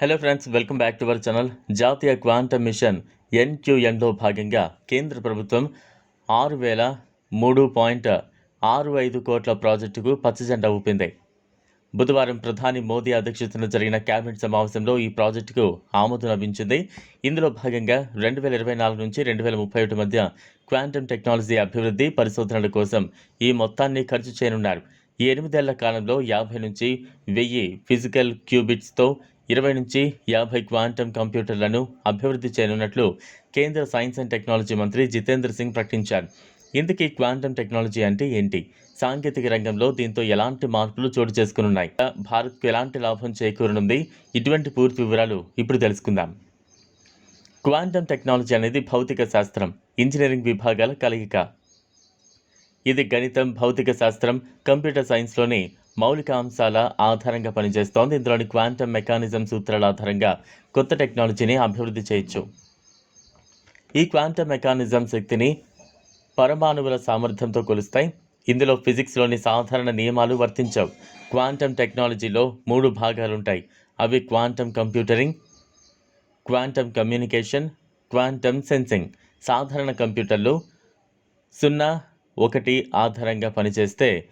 Hello friends welcome back to our channel జాతీయ quantum mission ఎన్క్యూఎన్లో భాగంగా కేంద్ర ప్రభుత్వం ఆరు వేల మూడు పాయింట్ ఆరు ఐదు కోట్ల ప్రాజెక్టుకు పచ్చజెండా ఊపింది. బుధవారం ప్రధాని మోదీ అధ్యక్షతన జరిగిన కేబినెట్ సమావేశంలో ఈ ప్రాజెక్టుకు ఆమోదం లభించింది. ఇందులో భాగంగా రెండు వేల ఇరవై నాలుగు నుంచి రెండు వేల ముప్పై ఒకటి మధ్య క్వాంటమ్ టెక్నాలజీ అభివృద్ధి పరిశోధనల కోసం ఈ మొత్తాన్ని ఖర్చు చేయనున్నారు. ఎనిమిదేళ్ళ కాలంలో యాభై నుంచి వెయ్యి ఫిజికల్ క్యూబిట్స్తో ఇరవై నుంచి యాభై క్వాంటమ్ కంప్యూటర్లను అభివృద్ధి చేయనున్నట్లు కేంద్ర సైన్స్ అండ్ టెక్నాలజీ మంత్రి జితేంద్ర సింగ్ ప్రకటించారు. ఇందుకీ క్వాంటమ్ టెక్నాలజీ అంటే ఏంటి? సాంకేతిక రంగంలో దీంతో ఎలాంటి మార్పులు చోటు చేసుకునున్నాయి? భారత్కు ఎలాంటి లాభం చేకూరనుంది? ఇటువంటి పూర్తి వివరాలు ఇప్పుడు తెలుసుకుందాం. క్వాంటమ్ టెక్నాలజీ అనేది భౌతిక శాస్త్రం ఇంజనీరింగ్ విభాగాల కలయిక. ఇది గణితం భౌతిక శాస్త్రం కంప్యూటర్ సైన్స్లోని మౌలిక అంశాల ఆధారంగా పనిచేస్తోంది. ఇందులోని క్వాంటమ్ మెకానిజం సూత్రాల ఆధారంగా కొత్త టెక్నాలజీని అభివృద్ధి చేయొచ్చు. ఈ క్వాంటమ్ మెకానిజం శక్తిని పరమాణువుల సామర్థ్యంతో కొలుస్తాయి. ఇందులో ఫిజిక్స్లోని సాధారణ నియమాలు వర్తించవు. క్వాంటమ్ టెక్నాలజీలో మూడు భాగాలుంటాయి. అవి quantum computing quantum communication quantum sensing. సాధారణ కంప్యూటర్లు సున్నా ఒకటి ఆధారంగా పనిచేస్తే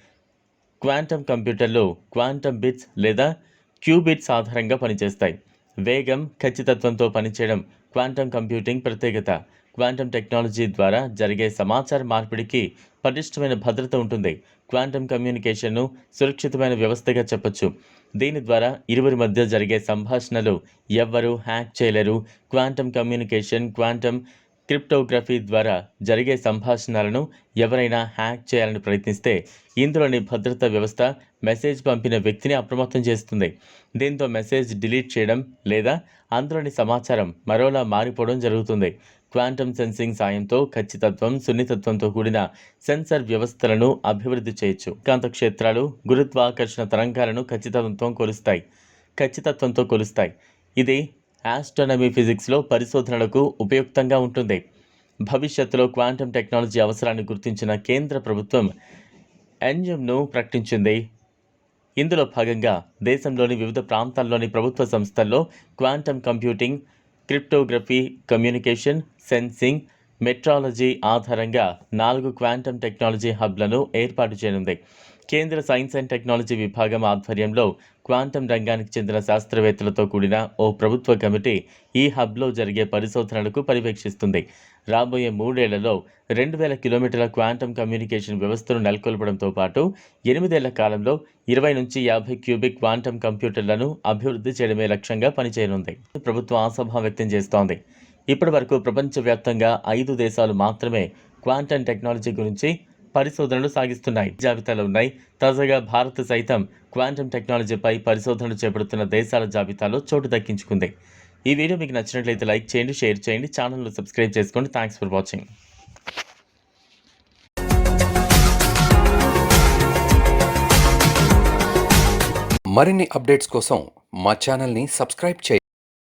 క్వాంటమ్ కంప్యూటర్లు క్వాంటమ్ బిట్స్ లేదా క్యూబిట్స్ ఆధారంగా పనిచేస్తాయి. వేగం ఖచ్చితత్వంతో పనిచేయడం క్వాంటమ్ కంప్యూటింగ్ ప్రత్యేకత. క్వాంటమ్ టెక్నాలజీ ద్వారా జరిగే సమాచార మార్పిడికి పటిష్టమైన భద్రత ఉంటుంది. క్వాంటమ్ కమ్యూనికేషన్ను సురక్షితమైన వ్యవస్థగా చెప్పొచ్చు. దీని ద్వారా ఇరువురి మధ్య జరిగే సంభాషణలు ఎవ్వరూ హ్యాక్ చేయలేరు. క్వాంటమ్ కమ్యూనికేషన్ క్వాంటమ్ క్రిప్టోగ్రఫీ ద్వారా జరిగే సంభాషణలను ఎవరైనా హ్యాక్ చేయాలని ప్రయత్నిస్తే ఇందులోని భద్రతా వ్యవస్థ మెసేజ్ పంపిన వ్యక్తిని అప్రమత్తం చేస్తుంది. దీంతో మెసేజ్ డిలీట్ చేయడం లేదా అందులోని సమాచారం మరోలా మారిపోవడం జరుగుతుంది. క్వాంటమ్ సెన్సింగ్ సాయంతో ఖచ్చితత్వం సున్నితత్వంతో కూడిన సెన్సర్ వ్యవస్థలను అభివృద్ధి చేయొచ్చు. కాంత క్షేత్రాలు గురుత్వాకర్షణ తరంగాలను ఖచ్చితత్వంతో కొలుస్తాయి. ఖచ్చితత్వంతో కొలుస్తాయి. ఇది ఆస్ట్రానమీ ఫిజిక్స్లో పరిశోధనలకు ఉపయుక్తంగా ఉంటుంది. భవిష్యత్తులో క్వాంటమ్ టెక్నాలజీ అవసరాన్ని గుర్తించిన కేంద్ర ప్రభుత్వం ఎన్జిఎంను ప్రకటించింది. ఇందులో భాగంగా దేశంలోని వివిధ ప్రాంతాల్లోని ప్రభుత్వ సంస్థల్లో quantum computing cryptography communication sensing metrology ఆధారంగా నాలుగు క్వాంటమ్ టెక్నాలజీ హబ్లను ఏర్పాటు చేయనుంది. కేంద్ర సైన్స్ అండ్ టెక్నాలజీ విభాగం ఆధ్వర్యంలో క్వాంటమ్ రంగానికి చెందిన శాస్త్రవేత్తలతో కూడిన ఓ ప్రభుత్వ కమిటీ ఈ హబ్లో జరిగే పరిశోధనలకు పర్యవేక్షిస్తుంది. రాబోయే మూడేళ్ళలో రెండు వేల కిలోమీటర్ల క్వాంటమ్ కమ్యూనికేషన్ వ్యవస్థను నెలకొల్పడంతో పాటు ఎనిమిదేళ్ళ కాలంలో ఇరవై నుంచి యాభై క్యూబిక్ క్వాంటమ్ కంప్యూటర్లను అభివృద్ధి చేయడమే లక్ష్యంగా పనిచేయనుంది. ప్రభుత్వం ఆశాభావం వ్యక్తం చేస్తోంది. ఇప్పటి వరకు ప్రపంచవ్యాప్తంగా ఐదు దేశాలు మాత్రమే క్వాంటమ్ టెక్నాలజీ గురించి పరిశోధనలు సాగిస్తున్నాయి. జాబితాలో ఉన్నాయి. తాజాగా భారత్ సైతం క్వాంటమ్ టెక్నాలజీపై పరిశోధనలు చేపడుతున్న దేశాల జాబితాలో చోటు దక్కించుకుంది. ఈ వీడియో మీకు నచ్చినట్లయితే లైక్ చేయండి షేర్ చేయండి ఛానల్ను సబ్స్క్రైబ్ చేసుకోండి. Thanks for watching. మరిన్ని అప్డేట్స్ కోసం మా ఛానల్ని సబ్స్క్రైబ్ చేయండి.